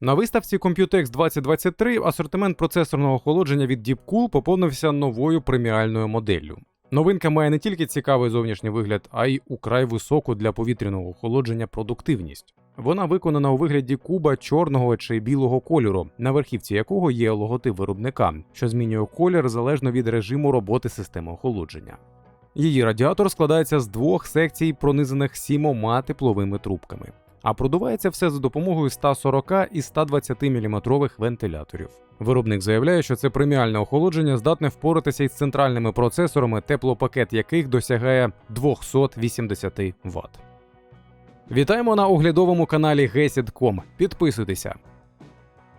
На виставці Computex 2023 асортимент процесорного охолодження від Deepcool поповнився новою преміальною моделлю. Новинка має не тільки цікавий зовнішній вигляд, а й украй високу для повітряного охолодження продуктивність. Вона виконана у вигляді куба чорного чи білого кольору, на верхівці якого є логотип виробника, що змінює колір залежно від режиму роботи системи охолодження. Її радіатор складається з двох секцій, пронизаних сімома тепловими трубками, а продувається все за допомогою 140 і 120 мм вентиляторів. Виробник заявляє, що це преміальне охолодження здатне впоратися із центральними процесорами, теплопакет яких досягає 280 Вт. Вітаємо на оглядовому каналі Gesid.com. Підписуйтеся.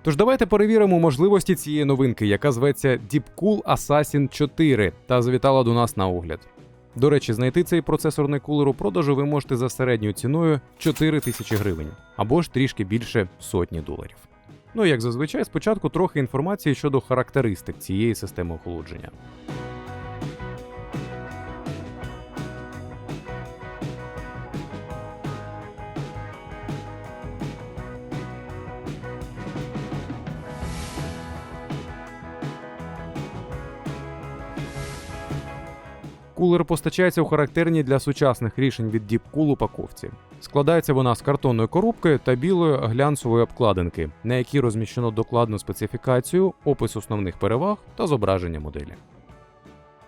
Тож давайте перевіримо можливості цієї новинки, яка зветься Deepcool Assassin 4 та завітала до нас на огляд. До речі, знайти цей процесорний кулер у продажу ви можете за середньою ціною 4 тисячі гривень або ж трішки більше сотні доларів. Ну і як зазвичай, спочатку трохи інформації щодо характеристик цієї системи охолодження. Кулер постачається у характерній для сучасних рішень від Deepcool упаковці. Складається вона з картонної коробки та білої глянцевої обкладинки, на якій розміщено докладну специфікацію, опис основних переваг та зображення моделі.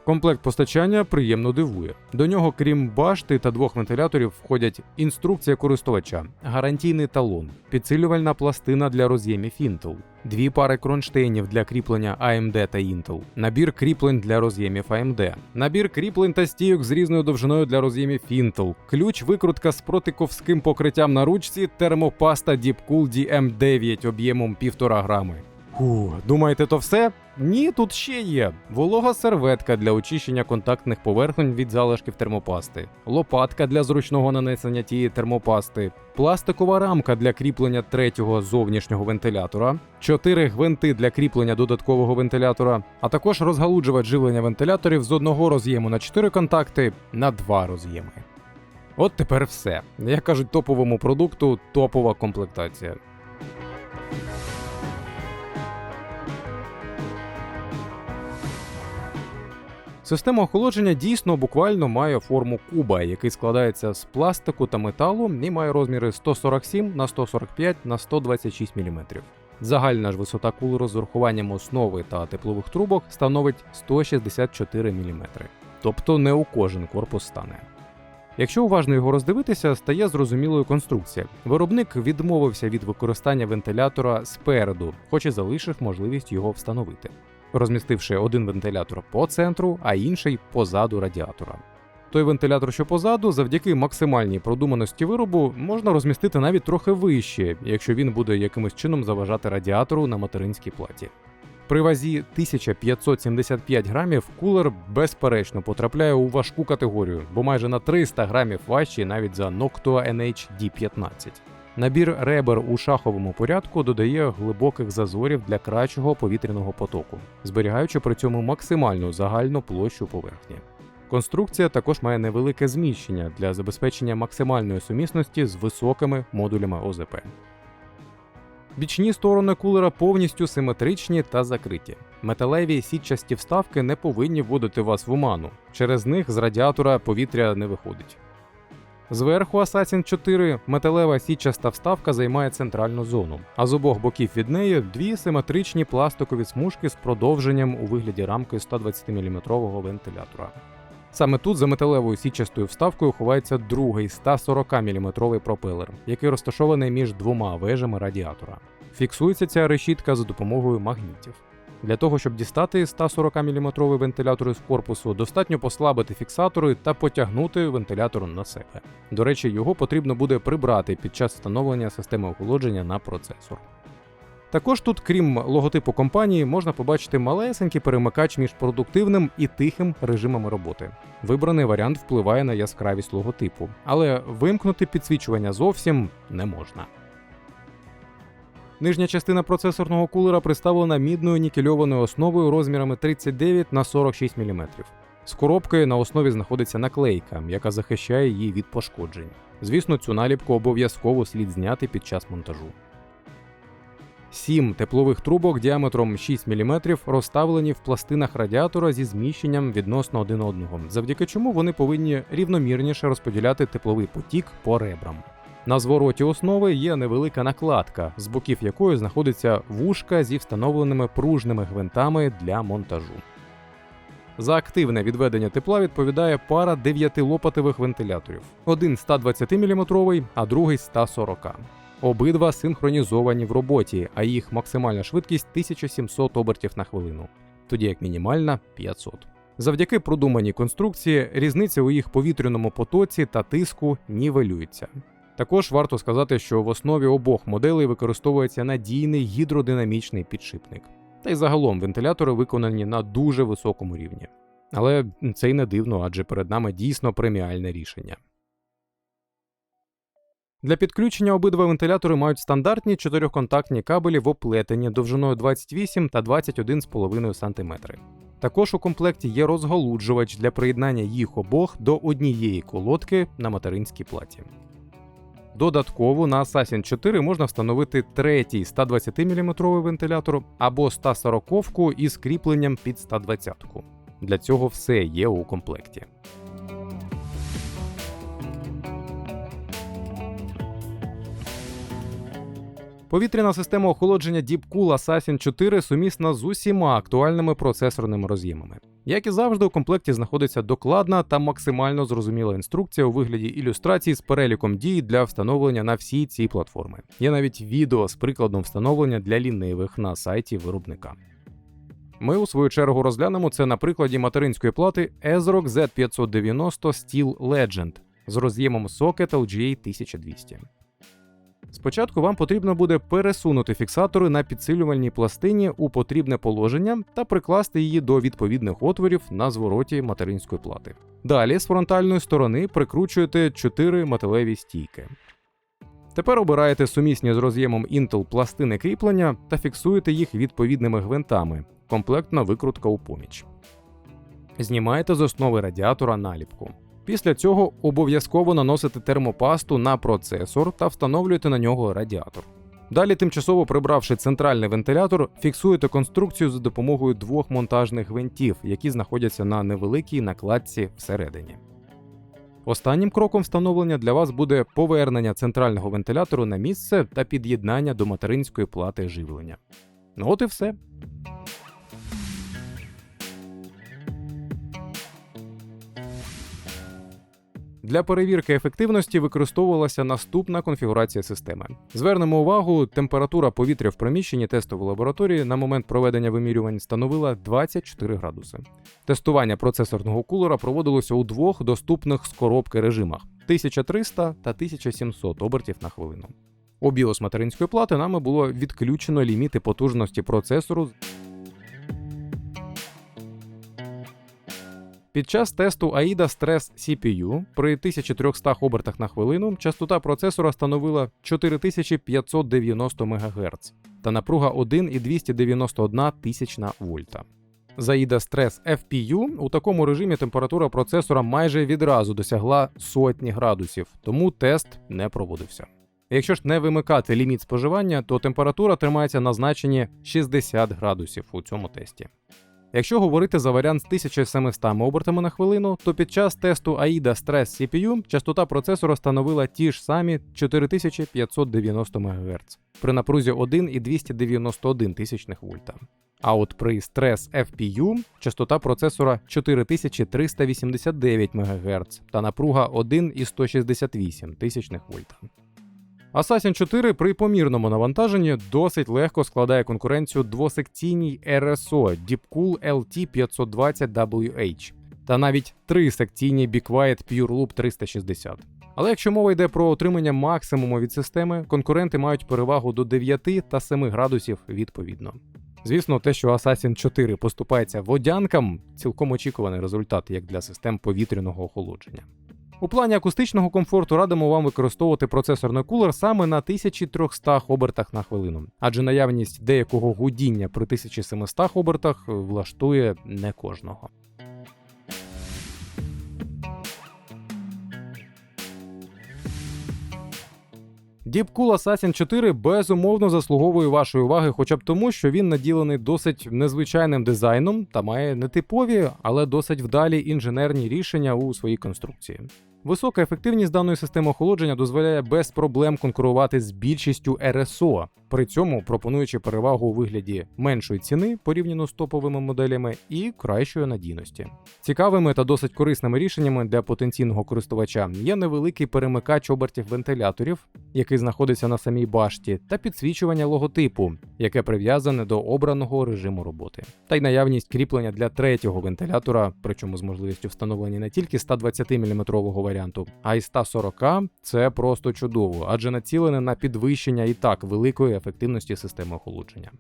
Комплект постачання приємно дивує. До нього, крім башти та двох вентиляторів, входять інструкція користувача, гарантійний талон, підсилювальна пластина для роз'ємів Intel, дві пари кронштейнів для кріплення AMD та Intel, набір кріплень для роз'ємів AMD, набір кріплень та стійок з різною довжиною для роз'ємів Intel, ключ викрутка з протиковським покриттям на ручці, термопаста Deepcool DM9 об'ємом 1,5 грами. Фу, думаєте, то все? Ні, тут ще є волога серветка для очищення контактних поверхонь від залишків термопасти, лопатка для зручного нанесення тієї термопасти, пластикова рамка для кріплення третього зовнішнього вентилятора, чотири гвинти для кріплення додаткового вентилятора, а також розгалуджувач живлення вентиляторів з одного роз'єму на 4 контакти на два роз'єми. От тепер все. Як кажуть топовому продукту, топова комплектація. Система охолодження дійсно буквально має форму куба, який складається з пластику та металу і має розміри 147 на 145 на 126 мм. Загальна ж висота кулеру з основи та теплових трубок становить 164 мм. Тобто не у кожен корпус стане. Якщо уважно його роздивитися, стає зрозумілою конструкція. Виробник відмовився від використання вентилятора спереду, хоч і залишив можливість його встановити розмістивши один вентилятор по центру, а інший позаду радіатора. Той вентилятор, що позаду, завдяки максимальній продуманості виробу, можна розмістити навіть трохи вище, якщо він буде якимось чином заважати радіатору на материнській платі. При вазі 1575 грамів кулер безперечно потрапляє у важку категорію, бо майже на 300 грамів важчий навіть за Noctua NH-D15. Набір ребер у шаховому порядку додає глибоких зазорів для кращого повітряного потоку, зберігаючи при цьому максимальну загальну площу поверхні. Конструкція також має невелике зміщення для забезпечення максимальної сумісності з високими модулями ОЗП. Бічні сторони кулера повністю симетричні та закриті. Металеві сітчасті вставки не повинні вводити вас в оману, через них з радіатора повітря не виходить. Зверху Assassin 4 металева січаста вставка займає центральну зону, а з обох боків від неї дві симетричні пластикові смужки з продовженням у вигляді рамки 120-мм вентилятора. Саме тут за металевою січастою вставкою ховається другий 140-мм пропелер, який розташований між двома вежами радіатора. Фіксується ця решітка за допомогою магнітів. Для того, щоб дістати 140-мм вентилятор із корпусу, достатньо послабити фіксатори та потягнути вентилятор на себе. До речі, його потрібно буде прибрати під час встановлення системи охолодження на процесор. Також тут, крім логотипу компанії, можна побачити малесенький перемикач між продуктивним і тихим режимами роботи. Вибраний варіант впливає на яскравість логотипу, але вимкнути підсвічування зовсім не можна. Нижня частина процесорного кулера представлена мідною нікельованою основою розмірами 39 на 46 мм. З коробкою на основі знаходиться наклейка, яка захищає її від пошкоджень. Звісно, цю наліпку обов'язково слід зняти під час монтажу. Сім теплових трубок діаметром 6 мм розставлені в пластинах радіатора зі зміщенням відносно один одного, завдяки чому вони повинні рівномірніше розподіляти тепловий потік по ребрам. На звороті основи є невелика накладка, з боків якої знаходиться вушка зі встановленими пружними гвинтами для монтажу. За активне відведення тепла відповідає пара 9-лопатевих вентиляторів: один 120 мм, а другий 140 Обидва синхронізовані в роботі, а їх максимальна швидкість 1700 обертів на хвилину, тоді як мінімальна 500. Завдяки продуманій конструкції різниця у їх повітряному потоці та тиску нівелюється. Також варто сказати, що в основі обох моделей використовується надійний гідродинамічний підшипник. Та й загалом вентилятори виконані на дуже високому рівні. Але це й не дивно, адже перед нами дійсно преміальне рішення. Для підключення обидва вентилятори мають стандартні чотирьохконтактні кабелі в оплетенні довжиною 28 та 21,5 см. Також у комплекті є розголуджувач для приєднання їх обох до однієї колодки на материнській платі. Додатково на Assassin 4 можна встановити третій 120 мм вентилятор або 140 із кріпленням під 120-ку. Для цього все є у комплекті. Повітряна система охолодження Deepcool Assassin 4 сумісна з усіма актуальними процесорними роз'ємами. Як і завжди, у комплекті знаходиться докладна та максимально зрозуміла інструкція у вигляді ілюстрацій з переліком дій для встановлення на всі ці платформи. Є навіть відео з прикладом встановлення для лінивих на сайті виробника. Ми у свою чергу розглянемо це на прикладі материнської плати Ezrock Z590 Steel Legend з роз'ємом Socket LGA 1200. Спочатку вам потрібно буде пересунути фіксатори на підсилювальній пластині у потрібне положення та прикласти її до відповідних отворів на звороті материнської плати. Далі з фронтальної сторони прикручуєте 4 металеві стійки. Тепер обираєте сумісні з роз'ємом Intel пластини кріплення та фіксуєте їх відповідними гвинтами. Комплектна викрутка у поміч. Знімаєте з основи радіатора наліпку. Після цього обов'язково наносите термопасту на процесор та встановлюєте на нього радіатор. Далі, тимчасово прибравши центральний вентилятор, фіксуєте конструкцію за допомогою двох монтажних гвинтів, які знаходяться на невеликій накладці всередині. Останнім кроком встановлення для вас буде повернення центрального вентилятору на місце та під'єднання до материнської плати живлення. Ну от і все. Для перевірки ефективності використовувалася наступна конфігурація системи. Звернемо увагу, температура повітря в приміщенні тестової лабораторії на момент проведення вимірювань становила 24 градуси. Тестування процесорного кулера проводилося у двох доступних з коробки режимах 1300 та 1700 обертів на хвилину. У біос материнської плати нами було відключено ліміти потужності процесору. Під час тесту AIDA Stress CPU при 1300 обертах на хвилину частота процесора становила 4590 МГц та напруга 1,291 тисячна вольта. За AIDA Stress FPU у такому режимі температура процесора майже відразу досягла сотні градусів, тому тест не проводився. Якщо ж не вимикати ліміт споживання, то температура тримається на значенні 60 градусів у цьому тесті. Якщо говорити за варіант з 1700 обертами на хвилину, то під час тесту AIDA Stress CPU частота процесора становила ті ж самі 4590 МГц при напрузі 1,291 тисячних вольта. А от при Stress FPU частота процесора 4389 МГц та напруга 1,168 тисячних вольта. Assassin 4 при помірному навантаженні досить легко складає конкуренцію двосекційній RSO Deepcool LT520WH та навіть трисекційній BeQuiet PureLoop 360. Але якщо мова йде про отримання максимуму від системи, конкуренти мають перевагу до 9 та 7 градусів відповідно. Звісно, те, що Assassin 4 поступається водянкам, цілком очікуваний результат як для систем повітряного охолодження. У плані акустичного комфорту радимо вам використовувати процесорний кулер саме на 1300 обертах на хвилину, адже наявність деякого гудіння при 1700 обертах влаштує не кожного. Deepcool Assassin 4 безумовно заслуговує вашої уваги, хоча б тому, що він наділений досить незвичайним дизайном та має нетипові, але досить вдалі інженерні рішення у своїй конструкції. Висока ефективність даної системи охолодження дозволяє без проблем конкурувати з більшістю РСО, при цьому пропонуючи перевагу у вигляді меншої ціни порівняно з топовими моделями і кращої надійності. Цікавими та досить корисними рішеннями для потенційного користувача є невеликий перемикач обертів вентиляторів, який знаходиться на самій башті, та підсвічування логотипу, яке прив'язане до обраного режиму роботи, та й наявність кріплення для третього вентилятора, причому з можливістю встановлення не тільки 120 мм варіанту, а й 140 це просто чудово, адже націлене на підвищення і так великої ефективності системи охолодження.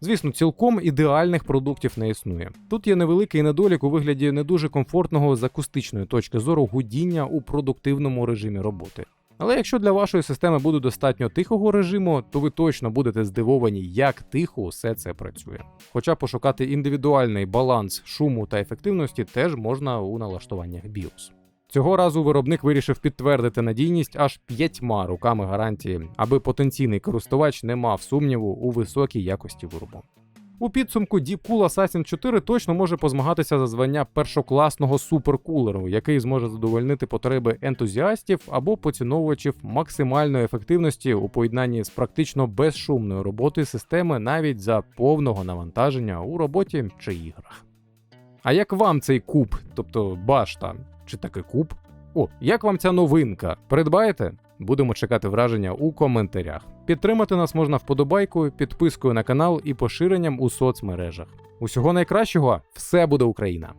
Звісно, цілком ідеальних продуктів не існує. Тут є невеликий недолік у вигляді не дуже комфортного з акустичної точки зору гудіння у продуктивному режимі роботи. Але якщо для вашої системи буде достатньо тихого режиму, то ви точно будете здивовані, як тихо все це працює. Хоча пошукати індивідуальний баланс шуму та ефективності теж можна у налаштуваннях BIOS. Цього разу виробник вирішив підтвердити надійність аж п'ятьма роками гарантії, аби потенційний користувач не мав сумніву у високій якості виробу. У підсумку Deepcool Assassin 4 точно може позмагатися за звання першокласного суперкулеру, який зможе задовольнити потреби ентузіастів або поціновувачів максимальної ефективності у поєднанні з практично безшумною роботою системи навіть за повного навантаження у роботі чи іграх. А як вам цей куб, тобто башта, чи таки куб? О, як вам ця новинка? Придбаєте? Будемо чекати враження у коментарях. Підтримати нас можна вподобайкою, підпискою на канал і поширенням у соцмережах. Усього найкращого, все буде Україна!